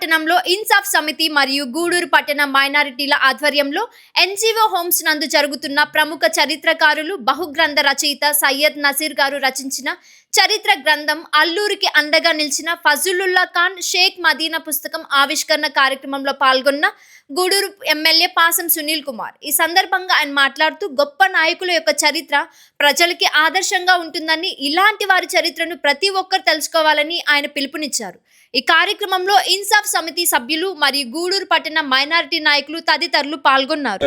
పట్టణంలో ఇన్సాఫ్ సమితి మరియు గూడూరు పట్టణ మైనారిటీల ఆధ్వర్యంలో ఎన్జీఓ హోమ్స్ నందు జరుగుతున్న ప్రముఖ చరిత్రకారులు బహుగ్రంథ రచయిత సయ్యద్ నసీర్ గారు రచించిన చరిత్ర గ్రంథం అల్లూరికి అండగా నిలిచిన ఫజులుల్లా ఖాన్ షేక్ మదీనా పుస్తకం ఆవిష్కరణ కార్యక్రమంలో పాల్గొన్న గూడూరు ఎమ్మెల్యే పాసం సునీల్ కుమార్. ఈ సందర్భంగా ఆయన మాట్లాడుతూ గొప్ప నాయకుల యొక్క చరిత్ర ప్రజలకి ఆదర్శంగా ఉంటుందని ఇలాంటి వారి చరిత్రను ప్రతి ఒక్కరు తెలుసుకోవాలని ఆయన పిలుపునిచ్చారు. ఈ కార్యక్రమంలో ఇన్సాఫ్ సమితి సభ్యులు మరియు గూడూరు పట్టణ మైనారిటీ నాయకులు తదితరులు పాల్గొన్నారు.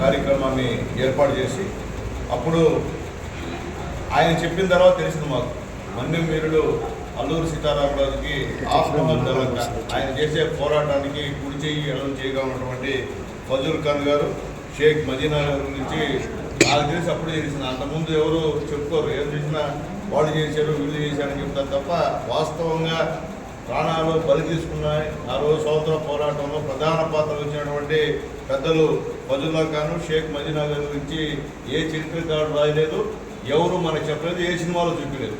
కార్యక్రమాన్ని ఏర్పాటు చేసి అప్పుడు ఆయన చెప్పిన తర్వాత తెలిసింది మాకు. మన్యం వీరుడు అల్లూరు సీతారామరాజుకి ఆయన చేసే పోరాటానికి కుడి చేయి ఎడలు చేయగా ఉన్నటువంటి ఫజుల్ ఖాన్ గారు షేక్ మదీనా గారి గురించి నాకు తెలిసి అప్పుడు తెలిసింది అంతకుముందు ఎవరు చెప్పుకోరు. ఏం చేసినా వాళ్ళు చేశారు వీళ్ళు చేశారని చెప్తారు తప్ప వాస్తవంగా ప్రాణాలు బలి తీసుకున్నాయి. ఆ రోజు స్వాతంత్ర పోరాటంలో ప్రధాన పాత్ర వచ్చినటువంటి పెద్దలు ఫజుల్లా షేక్ మదీనా గారి గురించి ఏ చరిత్రకారుడు రాయలేదు. ఎవరు మనకు చెప్పలేదు ఏ సినిమాలో చూపలేదు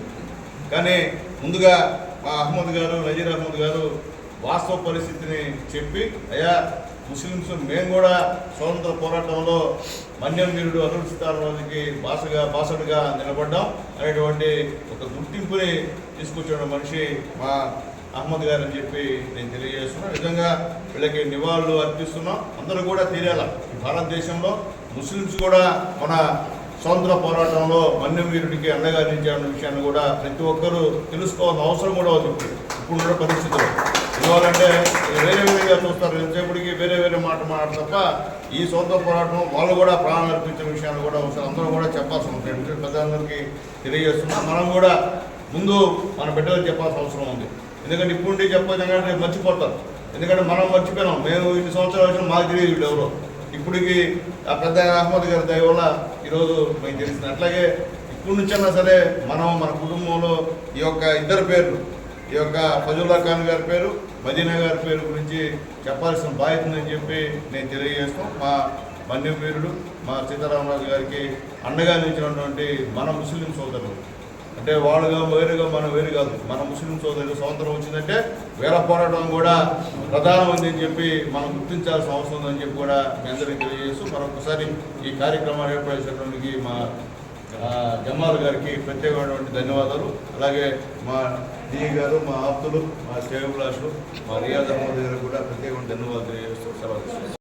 కానీ ముందుగా మా అహ్మద్ గారు నజీర్ అహ్మద్ గారు వాస్తవ పరిస్థితిని చెప్పి అయా ముస్లిమ్స్ మేము కూడా స్వతంత్ర పోరాటంలో మన్యం వీరుడు అల్లుడు సీతారామరాజుకి భాషగా బాసడుగా నిలబడ్డాం అనేటువంటి ఒక గుర్తింపుని తీసుకొచ్చిన మనిషి మా అహ్మద్ గారు అని చెప్పి నేను తెలియజేస్తున్నాను నిజంగా వీళ్ళకి నివాళులు అర్పిస్తున్నాం. అందరూ కూడా తీరాల. భారతదేశంలో ముస్లిమ్స్ కూడా మన స్వతంత్ర పోరాటంలో మన్యం వీరుడికి అండగా నిలిచారన్న విషయాన్ని కూడా ప్రతి ఒక్కరూ తెలుసుకోవాల్సిన అవసరం కూడా ఉంది ఇప్పుడున్న పరిస్థితులు. ఎందువల్లంటే వేరే వేరేగా చూస్తారు ఎంతసేపటికి వేరే వేరే మాట మాట్లాడు తప్ప ఈ సొంత పోరాటం వాళ్ళు కూడా ప్రాణం అర్పించిన విషయాలు కూడా ఒకసారి అందరూ కూడా చెప్పాల్సి ఉంటుంది. ఎందుకంటే పెద్దలందరికీ తెలియజేస్తున్నాం. మనం కూడా ముందు మన బిడ్డలకు చెప్పాల్సిన అవసరం ఉంది. ఎందుకంటే ఇప్పుడు నుండి చెప్పదు రేపు మర్చిపోతారు. ఎందుకంటే మనం మర్చిపోయినాం. మేము ఇన్ని సంవత్సరాలు వచ్చిన మాకు తెలియదు వీళ్ళు ఎవరో. ఇప్పటికి ఆ పెద్ద అహ్మద్ గారి దయ వల్ల ఈరోజు మీకు తెలిసింది. అట్లాగే ఇప్పటి నుంచైనా సరే మనం మన కుటుంబంలో ఈ యొక్క ఇద్దరు పేర్లు ఈ యొక్క ఫజుల్లా ఖాన్ గారి పేరు మదీనా గారి పేరు గురించి చెప్పాల్సిన బాధ్యత ఉందని చెప్పి నేను తెలియజేస్తాం మా మన్యవీరుడు మా సీతారామరాజు గారికి అండగా నిలిచినటువంటి మన ముస్లిం సోదరులు. అంటే వాళ్ళుగా వేరుగా మనం వేరు కాదు. మన ముస్లిం సోదరులు స్వాతంత్రం వచ్చిందంటే వేల పోరాటం కూడా ప్రధానమైంది అని చెప్పి మనం గుర్తించాల్సిన అవసరం ఉందని చెప్పి కూడా మీ అందరికీ తెలియజేస్తూ మరొకసారి ఈ కార్యక్రమాన్ని ఏర్పాటు చేసినటువంటి మా ఆ, గారికి ప్రత్యేకమైనటువంటి ధన్యవాదాలు. అలాగే మా డిఈ గారు మా ఆప్తులు మా శ్రేయభిలాషులు మా రియాజ్ అహ్మద్ గారు కూడా ప్రత్యేకమైన ధన్యవాదాలు తెలియజేస్తూ సెలవు